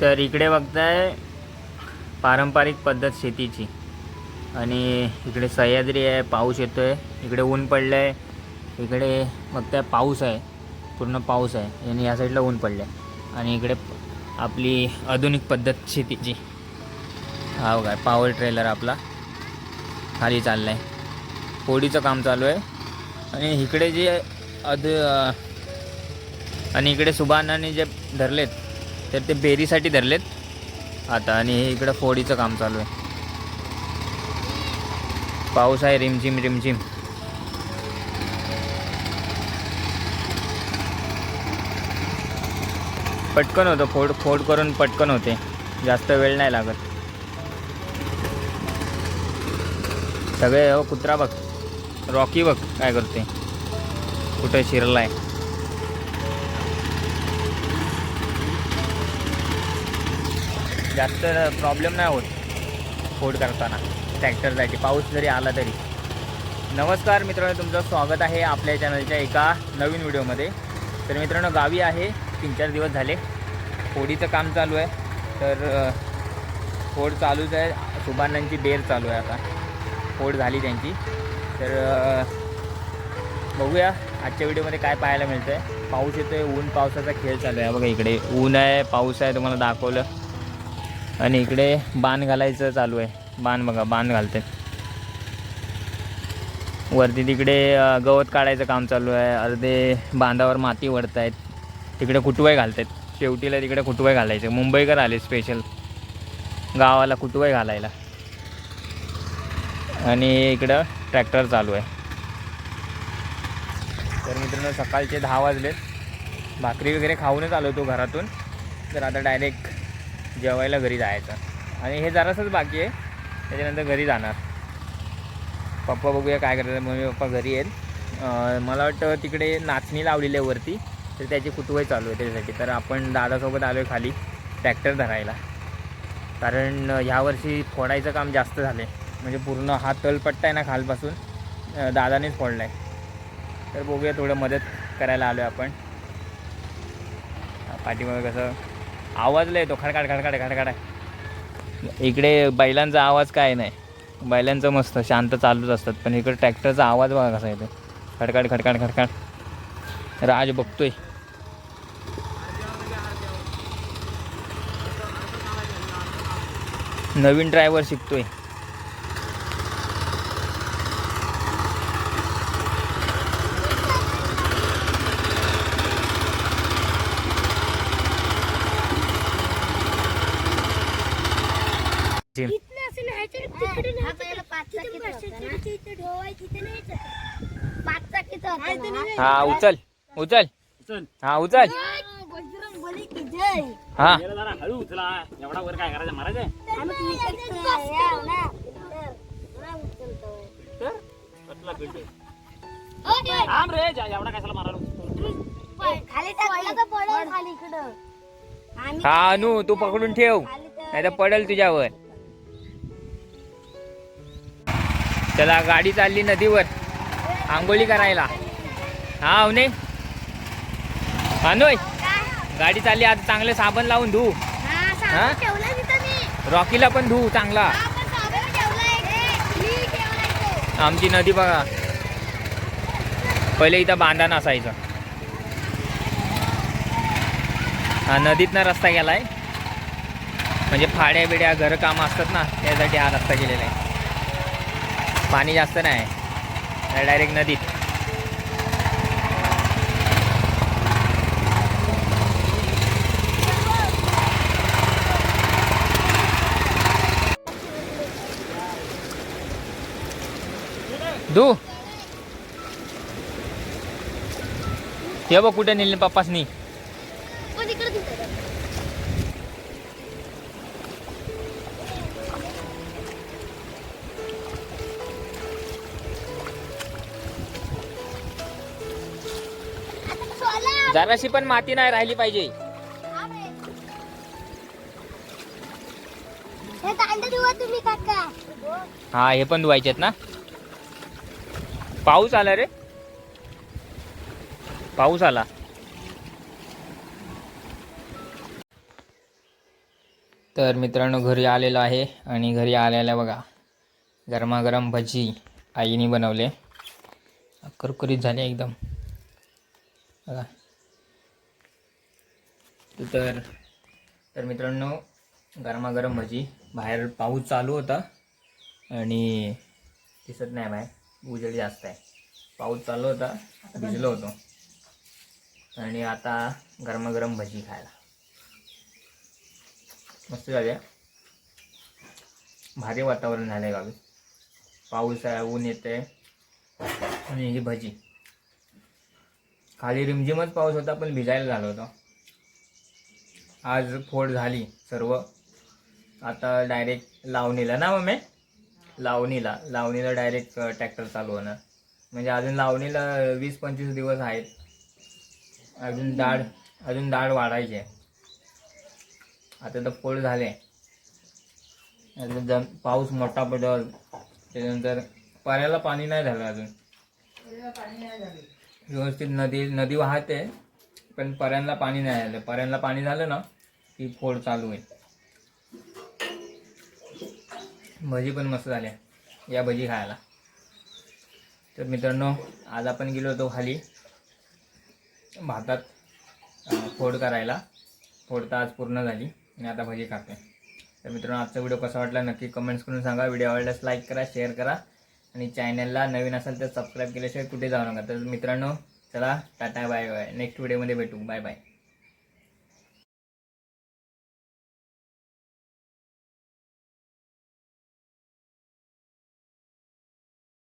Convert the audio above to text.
तर इकडे बघताय पारंपरिक पद्धत शेतीची. आणि इकडे सह्याद्री आहे पाऊस येतो आहे इकडे ऊन पडलं आहे इकडे बघताय पाऊस आहे पूर्ण पाऊस आहे. आणि या साईडला ऊन पडलं आहे आणि इकडे आपली आधुनिक पद्धत शेतीची. हा काय पावर ट्रेलर आपला. खाली चालला आहे पोडीचं काम चालू आहे. आणि इकडे जे अध आणि इकडे सुभानाने जे धरलेत तर ते बेरीसाठी धरलेत. आता आणि हे इकडं फोडीचं काम चालू आहे. पाऊस आहे रिमझिम रिमझिम. पटकन होतं फोड फोड करून पटकन होते. जास्त वेळ नाही लागत. सगळे हो कुत्रा बघ. रॉकी बघ काय करते. कुठे आहे जास्त प्रॉब्लेम नाही होत फोड करताना. ट्रॅक्टरसाठी पाऊस जरी आला तरी. नमस्कार मित्रांनो तुमचं स्वागत आहे आपल्या चॅनलच्या एका नवीन व्हिडिओमध्ये तर मित्रांनो गावी आहे तीन चार दिवस झाले. फोडीचं काम चालू आहे. तर फोड चालूच आहे. सुभानांची बेर चालू आहे आता. फोड झाली त्यांची. तर बघूया आजच्या व्हिडिओमध्ये काय पाहायला मिळतं आहे पाऊस येतो आहे ऊन पावसाचा खेळ चालू आहे. बघा इकडे ऊन आहे पाऊस आहे तुम्हाला दाखवलं. आणि इकडे बाण घालायचं चालू आहे. बाण बघा बाण घालते. वरती तिकडे गवत काढायचं काम चालू आहे. अर्धे बांधावर माती वडत आहेत तिकडे कुटवाय घालतात. शेवटीला तिकडे कुटवाय घालायचे. मुंबईकर आले स्पेशल गावाला कुटवाय घालायला. आणि इकडं ट्रॅक्टर चालू आहे. तर मित्रांनो सकाळचे दहा वाजलेत. भाकरी वगैरे खाऊनच आलो होतो घरातून. तर आता डायरेक्ट जेवायला घरी जायचं. आणि हे जरासंच बाकी आहे. त्याच्यानंतर घरी जाणार. पप्पा बघूया काय करायचं मम्मी पप्पा घरी आहेत. मला वाटतं तिकडे नाचणी लावलेली आहे वरती. तर त्याची कुटुवाई चालू आहे त्याच्यासाठी. तर आपण दादासोबत आलो आहे खाली. ट्रॅक्टर धरायला. कारण ह्यावर्षी फोडायचं काम जास्त झालं आहे म्हणजे पूर्ण हा तलपट्टा आहे ना खालपासून. दादानेच फोडला आहे तर बघूया थोडं मदत करायला आलो आहे आपण. पाठीमागे कसं आवाज लय येतो. खडखड खडखाड खडखाड. इकडे बैलांचा आवाज काय नाही. बैलांचं मस्त शांत चालूच असतात. पण इकडे ट्रॅक्टरचा आवाज बघा कसा येतो खडखड खडखाड खडखाड. राज बघतोय. नवीन ड्रायव्हर शिकतोय. हा उचल. उचल. चल हा उचल. हा हळू उचला. एवढा वर काय करायचं मारायचं रे एवढा कशाला मारायला हा अनु तू पकडून ठेव. नाही तर पडेल तुझ्यावर. चला गाडी चालली नदीवर. आंघोळी करायला. हा अवने. अनुय गाडी चालली आता चांगले साबण लावून धू. हा? साबण ठेवलाय तिथं मी. रॉकीला पण धू चांगला. आमची नदी बघा. पहिले इथं बांधा नसायचं हा नदीतनं रस्ता गेलाय. म्हणजे फाड्या बिड्या घर कामं असतात ना त्यासाठी हा रस्ता केलेला आहे. पाणी जास्त नाही. डायरेक्ट नदीत. धू हे बघ कुठे नेले पप्पासनी. जराशी पण माती नाही राहिली पाहिजे. हा. हे हा हे पण धुवायचे ना? पाऊस आला रे. पाऊस आला. तर मित्रांनो घरी आलेलो आहे आणि घरी आलेल्या बघा गरमागरम भजी आईने बनवले. कुरकुरीत झाले एकदम. बघा. तर तर मित्रांनो गरमागरम भजी. बाहेर पाऊस चालू होता आणि दिसत नाही बाहेर. उजेड जास्त आहे. पाऊस चालू होता भिजलो होतो. आणि आता गरमागरम भजी खायला. मस्त झाले भारी वातावरण झालं आहे गावी. पाऊस आहे ऊन येते आणि ही भजी. खाली रिमझिमच पाऊस होता पण भिजायला झालं होतं. आज फोड झाली सर्व. आता डायरेक्ट लावणीला ना मम्मी? लावणीला. लावणीला डायरेक्ट ट्रॅक्टर चालू होणार. म्हणजे अजून लावणीला वीस पंचवीस दिवस आहेत. अजून डाळ अजून डाळ वाढायची आहे. आता तर फोड झाले. अजून जम पाऊस मोठा पडल. त्याच्यानंतर पाण्याला पाणी नाही झालं अजून. व्यवस्थित नदी नदी वाहते. पण पर्यांना पाणी नाही झालं पर्यांना पाणी झालं ना की फोड चालू आहे भजी पण मस्त झाल्या. या भजी खायला. तर मित्रांनो आज आपण गेलो होतो खाली भातात फोड करायला. फोड तर आज पूर्ण झाली. आणि आता भजी खाते तर मित्रांनो आजचा व्हिडिओ कसा वाटला नक्की कमेंट्स करून सांगा. व्हिडिओ आवडल्यास लाईक करा शेअर करा. आणि चॅनलला नवीन असेल तर सबस्क्राईब केल्याशिवाय कुठे जाऊ नका. तर मित्रांनो चला टाटा बाय बाय. नेक्स्ट व्हिडिओमध्ये भेटू. Bye bye